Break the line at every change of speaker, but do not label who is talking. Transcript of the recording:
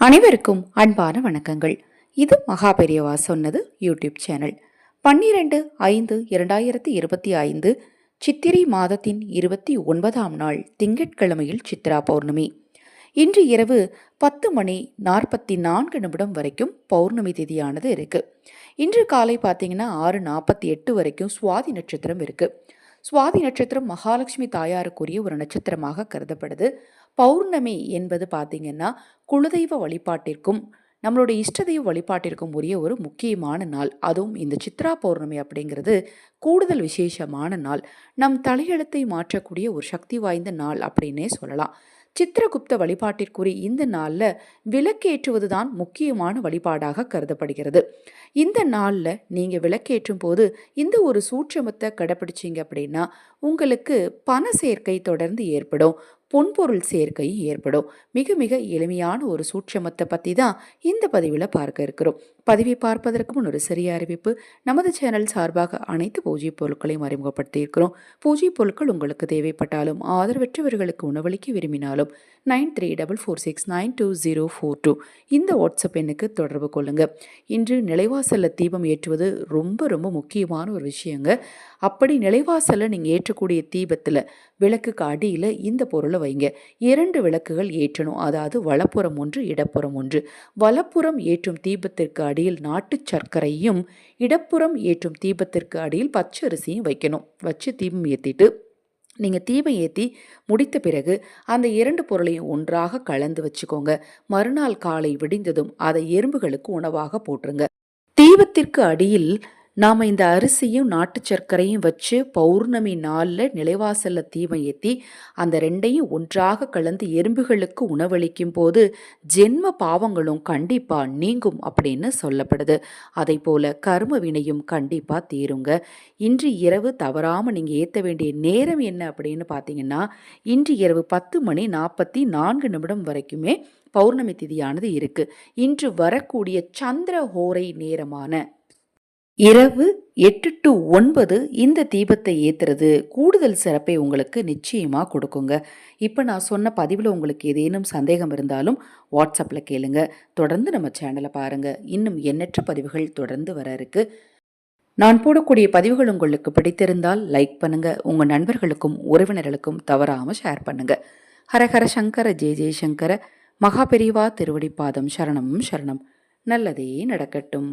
அனைவருக்கும் அன்பான வணக்கங்கள். இது மகா பெரியவா சொன்னது யூடியூப் சேனல். பன்னிரண்டு ஐந்து இரண்டாயிரத்தி இருபத்தி ஐந்து சித்திரை மாதத்தின் இருபத்தி ஒன்பதாம் நாள் திங்கட்கிழமையில் சித்ரா பௌர்ணமி. இன்று இரவு பத்து மணி நாற்பத்தி நான்கு நிமிடம் வரைக்கும் பௌர்ணமி திதியானது இருக்குது இன்று காலை பார்த்தீங்கன்னா ஆறு நாற்பத்தி எட்டு வரைக்கும் சுவாதி நட்சத்திரம் இருக்குது சுவாதி நட்சத்திரம் மகாலட்சுமி தாயாருக்குரிய ஒரு நட்சத்திரமாக கருதப்படுது. பௌர்ணமி என்பது பார்த்திங்கன்னா குலதெய்வ வழிபாட்டிற்கும் நம்மளுடைய இஷ்டதெய்வ வழிபாட்டிற்கும் உரிய ஒரு முக்கியமான நாள். அதுவும் இந்த சித்ரா பௌர்ணமி அப்படிங்கிறது கூடுதல் விசேஷமான நாள். நம் தலையெழுத்தை மாற்றக்கூடிய ஒரு சக்தி வாய்ந்த நாள் அப்படின்னே சொல்லலாம். சித்திரகுப்த வழிபாட்டிற்குரிய இந்த நாளில் விளக்கேற்றுவது தான் முக்கியமான வழிபாடாக கருதப்படுகிறது. இந்த நாளில் நீங்கள் விளக்கேற்றும் போது இந்த ஒரு சூட்சமத்தை கடைப்பிடிச்சிங்க அப்படின்னா உங்களுக்கு பண சேர்க்கை தொடர்ந்து ஏற்படும். பொன்பொருள் சேர்க்கை ஏற்படும். மிக மிக எளிமையான ஒரு சூட்சமத்தை பற்றி தான் இந்த பதிவில் பார்க்க இருக்கிறோம். பதிவை பார்ப்பதற்கு முன் ஒரு சிறிய அறிவிப்பு. நமது சேனல் சார்பாக அனைத்து பூஜை பொருட்களையும் அறிமுகப்படுத்தி இருக்கிறோம். பூஜை பொருட்கள் உங்களுக்கு தேவைப்பட்டாலும் ஆதரவற்றவர்களுக்கு உணவளிக்க விரும்பினாலும் nine three double four six nine two zero four two இந்த வாட்ஸ்அப் எண்ணுக்கு தொடர்பு கொள்ளுங்கள் இன்று நிலைவாசலில் தீபம் ஏற்றுவது ரொம்ப ரொம்ப முக்கியமான ஒரு விஷயங்க. அப்படி நிலைவாசலில் நீங்கள் ஏற்றக்கூடிய தீபத்தில் விளக்குக்கு அடியில் இந்த பொருளை வைங்க. இரண்டு விளக்குகள் ஏற்றணும். அதாவது வலப்புறம் ஒன்று இடப்புறம் ஒன்று. வலப்புறம் ஏற்றும் தீபத்திற்கு அடியில் நாட்டு சர்க்கரையும் இடப்புறம் ஏற்றும் தீபத்திற்கு அடியில் பச்சரிசியும் வைக்கணும். வச்சு தீபம் ஏற்றிட்டு நீங்கள் தீபம் ஏற்றி முடித்த பிறகு அந்த இரண்டு பொருளையும் ஒன்றாக கலந்து வச்சுக்கோங்க. மறுநாள் காலை விடிந்ததும் அதை எறும்புகளுக்கு உணவாக போட்டுருங்க. தீபத்திற்கு அடியில் நாம் இந்த அரிசியும் நாட்டு சர்க்கரையும் வச்சு பௌர்ணமி நாளில் நிலைவாசலில் தீபம் ஏற்றி அந்த ரெண்டையும் ஒன்றாக கலந்து எறும்புகளுக்கு உணவளிக்கும் போது ஜென்ம பாவங்களும் கண்டிப்பாக நீங்கும் அப்படின்னு சொல்லப்படுது. அதே போல் கர்ம வினையும் கண்டிப்பாக தீருங்க. இன்று இரவு தவறாமல் நீங்கள் ஏற்ற வேண்டிய நேரம் என்ன அப்படின்னு பார்த்தீங்கன்னா இன்று இரவு பத்து மணி நாற்பத்தி நான்கு நிமிடம் வரைக்குமே பௌர்ணமி திதியானது இருக்குது இன்று வரக்கூடிய சந்திர ஹோரை நேரமான இரவு எட்டு டு ஒன்பது இந்த தீபத்தை ஏற்றுறது கூடுதல் சிறப்பை உங்களுக்கு நிச்சயமாக கொடுக்குங்க. இப்போ நான் சொன்ன பதிவில் உங்களுக்கு ஏதேனும் சந்தேகம் இருந்தாலும் வாட்ஸ்அப்பில் கேளுங்க. தொடர்ந்து நம்ம சேனலை பாருங்கள் இன்னும் எண்ணற்ற பதிவுகள் தொடர்ந்து வர இருக்கு. நான் போடக்கூடிய பதிவுகள் உங்களுக்கு பிடித்திருந்தால் லைக் பண்ணுங்கள் உங்கள் நண்பர்களுக்கும் உறவினர்களுக்கும் தவறாமல் ஷேர் பண்ணுங்கள் ஹரஹர சங்கர ஜெய ஜெயசங்கர மகாபெரிவா திருவடிப்பாதம் சரணமும் சரணம். நல்லதே நடக்கட்டும்.